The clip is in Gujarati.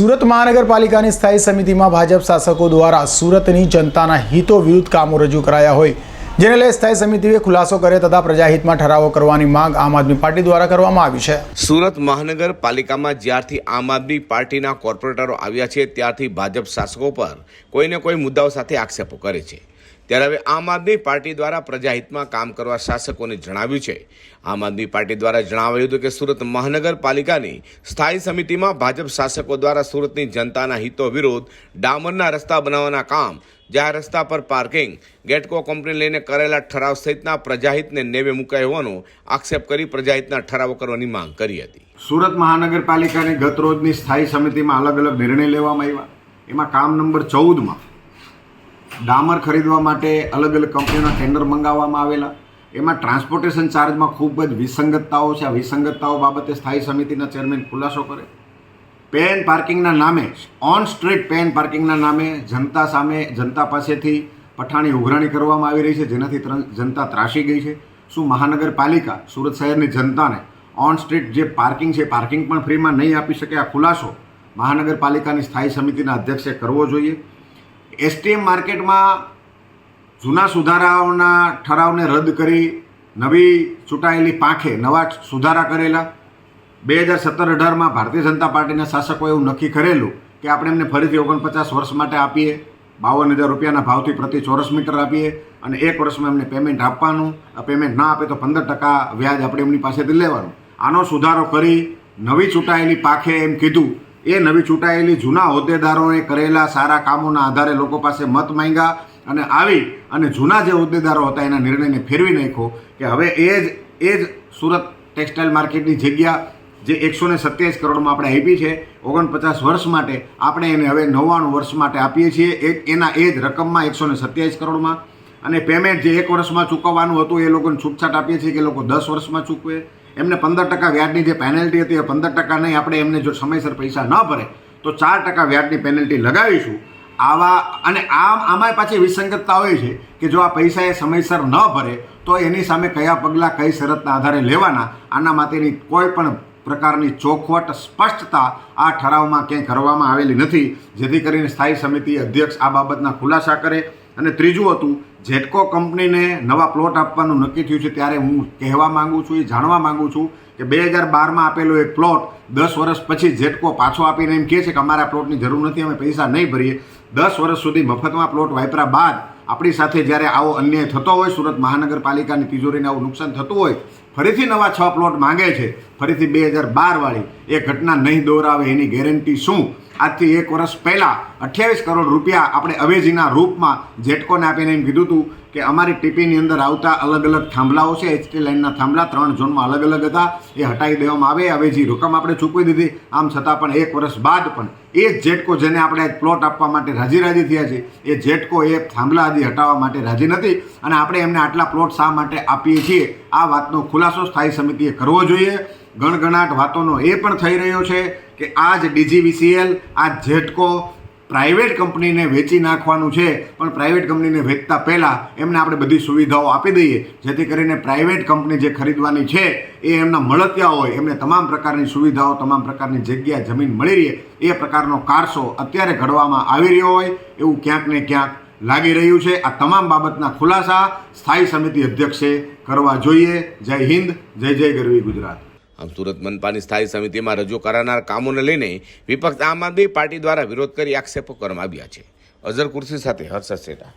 સુરત મહાનગરપાલિકાની સ્થાયી સમિતિમાં ભાજપ શાસકો દ્વારા સુરતની જનતાના હિતો વિરુદ્ધ કામો રજૂ કરાયા હોય, જેને લઈ સ્થાયી સમિતિએ ખુલાસો કરે તથા પ્રજાહિતમાં ઠરાવો કરવાની માંગ આમ આદમી પાર્ટી દ્વારા કરવામાં આવી છે. સુરત મહાનગરપાલિકામાં જ્યારથી આમ આદમી પાર્ટીના કોર્પોરેટરો આવ્યા છે, ત્યારથી ભાજપ શાસકો પર કોઈને કોઈ મુદ્દાઓ સાથે આક્ષેપો કરે છે. ત્યારે હવે આમ આદમી પાર્ટી દ્વારા પ્રજાહિતમાં કામ કરવા શાસકોને જણાવ્યું છે. આમ આદમી પાર્ટી દ્વારા જણાવાયું હતું કે સુરત મહાનગરપાલિકાની સ્થાયી સમિતિમાં ભાજપ શાસકો દ્વારા સુરતની જનતાના હિતો વિરુદ્ધ ડામરના રસ્તા બનાવવાના કામ જાહેર રસ્તા પર પાર્કિંગ, ગેટકો કંપની લઈને કરેલા ઠરાવ સહિતના પ્રજાહિતને નેવે મુકાય હોવાનો આક્ષેપ કરી પ્રજાહિતના ઠરાવો કરવાની માંગ કરી હતી. સુરત મહાનગરપાલિકાની ગત રોજની સ્થાયી સમિતિમાં અલગ અલગ નિર્ણય લેવામાં આવ્યા. એમાં કામ નંબર ચૌદમાં ડામર ખરીદવા માટે અલગ અલગ કંપનીઓના ટેન્ડર મંગાવવામાં આવેલા. એમાં ટ્રાન્સપોર્ટેશન ચાર્જમાં ખૂબ જ વિસંગતતાઓ છે. આ વિસંગતતાઓ બાબતે સ્થાયી સમિતિના ચેરમેન ખુલાસો કરે. પેન પાર્કિંગના નામે ઓન સ્ટ્રીટ પેન પાર્કિંગના નામે જનતા સામે, જનતા પાસેથી પઠાણી ઉઘરાણી કરવામાં આવી રહી છે. જેનાથી જનતા ત્રાસી ગઈ છે. શું મહાનગરપાલિકા સુરત શહેરની જનતાને ઓન સ્ટ્રીટ જે પાર્કિંગ છે પાર્કિંગ પણ ફ્રીમાં નહીં આપી શકે? આ ખુલાસો મહાનગરપાલિકાની સ્થાયી સમિતિના અધ્યક્ષે કરવો જોઈએ. એસટીએમ માર્કેટમાં જૂના સુધારાઓના ઠરાવને રદ કરી નવી ચૂંટાયેલી પાંખે નવા સુધારા કરેલા. બે હજાર સત્તર અઢારમાં ભારતીય જનતા પાર્ટીના શાસકોએ એવું નક્કી કરેલું કે આપણે એમને ફરીથી ઓગણપચાસ વર્ષ માટે આપીએ, બાવન હજાર રૂપિયાના ભાવથી પ્રતિ ચોરસ મીટર આપીએ અને એક વર્ષમાં એમને પેમેન્ટ આપવાનું. પેમેન્ટ ના આપે તો પંદર ટકા વ્યાજ આપણે એમની પાસેથી લેવાનું. આનો સુધારો કરી નવી ચૂંટાયેલી પાખે એમ કીધું એ નવી ચૂંટાયેલી જૂના હોદ્દેદારોએ કરેલા સારા કામોના આધારે લોકો પાસે મત માંગ્યા અને આવી અને જૂના જે હોદ્દેદારો હતા એના નિર્ણયને ફેરવી નાખ્યો કે હવે એ જ એ જ સુરત ટેક્સટાઇલ માર્કેટની જગ્યા જે એકસો ને સત્યાવીસ કરોડમાં આપણે આપી છે, ઓગણપચાસ વર્ષ માટે આપણે એને હવે નવ્વાણું વર્ષ માટે આપીએ છીએ એ એના એ જ રકમમાં એકસો ને સત્યાવીસ કરોડમાં. અને પેમેન્ટ જે એક વર્ષમાં ચૂકવવાનું હતું એ લોકોને છૂટછાટ આપીએ છીએ કે લોકો દસ વર્ષમાં ચૂકવે. એમને પંદર ટકા વ્યાજની જે પેનલ્ટી હતી એ પંદર ટકા નહીં, આપણે એમને જો સમયસર પૈસા ન ભરે, તો ચાર ટકા વ્યાજની પેનલ્ટી લગાવીશું. આવા, અને આમ, આમાંય પાછી વિસંગતતા હોય છે કે જો આ પૈસા એ સમયસર ન ભરે, તો એની સામે કયા પગલાં, કઈ શરતના આધારે લેવાના, આના માટેની કોઈ પણ પ્રકારની ચોખવટ, સ્પષ્ટતા આ ઠરાવમાં ક્યાંય કરવામાં આવેલી નથી. જેથી કરીને સ્થાયી સમિતિ અધ્યક્ષ આ બાબતના ખુલાસા કરે અને ત્રીજું હતું જેટકો કંપનીને નવા પ્લોટ આપવાનું નક્કી થયું છે ત્યારે હું કહેવા માંગુ છું, એ જાણવા માગું છું કે બે હજાર બારમાં આપેલો એક પ્લોટ દસ વર્ષ પછી જેટકો પાછો આપીને એમ કહે છે કે અમારા પ્લોટની જરૂર નથી, અમે પૈસા નહીં ભરીએ. દસ વર્ષ સુધી મફતમાં પ્લોટ વાપરા બાદ આપણી સાથે જ્યારે આવો અન્યાય થતો હોય, સુરત મહાનગરપાલિકાની તિજોરીને આવું નુકસાન થતું હોય ફરીથી નવા છ પ્લોટ માંગે છે. ફરીથી બે હજાર બારવાળી એ ઘટના નહીં દોહરાવે એની ગેરંટી શું? આજથી એક વર્ષ પહેલાં અઠ્યાવીસ કરોડ રૂપિયા આપણે અવેજીના રૂપમાં જેટકોને આપીને એમ કીધું હતું કે અમારી ટીપીની અંદર આવતા અલગ અલગ થાંભલાઓ છે. એચટી લાઇનના થાંભલા ત્રણ ઝોનમાં અલગ અલગ હતા. એ હટાવી દેવામાં આવે. અવેજી રકમ આપણે ચૂકવી દીધી. આમ છતાં પણ એક વર્ષ બાદ પણ એ જ જેટકો જેને આપણે પ્લોટ આપવા માટે રાજી રાજી થયા છે, એ જેટકો એ થાંભલા આદિ હટાવવા માટે રાજી નથી. અને આપણે એમને આટલા પ્લોટ શા માટે આપીએ છીએ? આ વાતનો ખુલાસો સ્થાયી સમિતિએ કરવો જોઈએ. ગણગણાટ વાતોનો એ પણ થઈ રહ્યો છે કે આ જ ડીજીવીસીએલ આ જેટકો પ્રાઇવેટ કંપનીને વેચી નાખવાનું છે. પણ પ્રાઇવેટ કંપનીને વેચતા પહેલાં એમને આપણે બધી સુવિધાઓ આપી દઈએ. જેથી કરીને પ્રાઇવેટ કંપની જે ખરીદવાની છે એ એમના મળતિયા હોય. એમને તમામ પ્રકારની સુવિધાઓ, તમામ પ્રકારની જગ્યા જમીન મળી રહે. એ પ્રકારનો કારસો અત્યારે ઘડવામાં આવી રહ્યો હોય. એવું ક્યાંક ને ક્યાંક લાગી રહ્યું છે. આ તમામ બાબતના ખુલાસા સ્થાયી સમિતિ અધ્યક્ષે કરવા જોઈએ. જય હિન્દ, જય જય ગરવી ગુજરાત. આમ સુરત મનપાની સ્થાયી સમિતિમાં રજૂ કરાનાર કામોને લઈને વિપક્ષ આમ આદમી પાર્ટી દ્વારા વિરોધ કરી આક્ષેપો કરવામાં આવ્યા છે. અઝર કુર્સી સાથે હર્ષદ સેટા.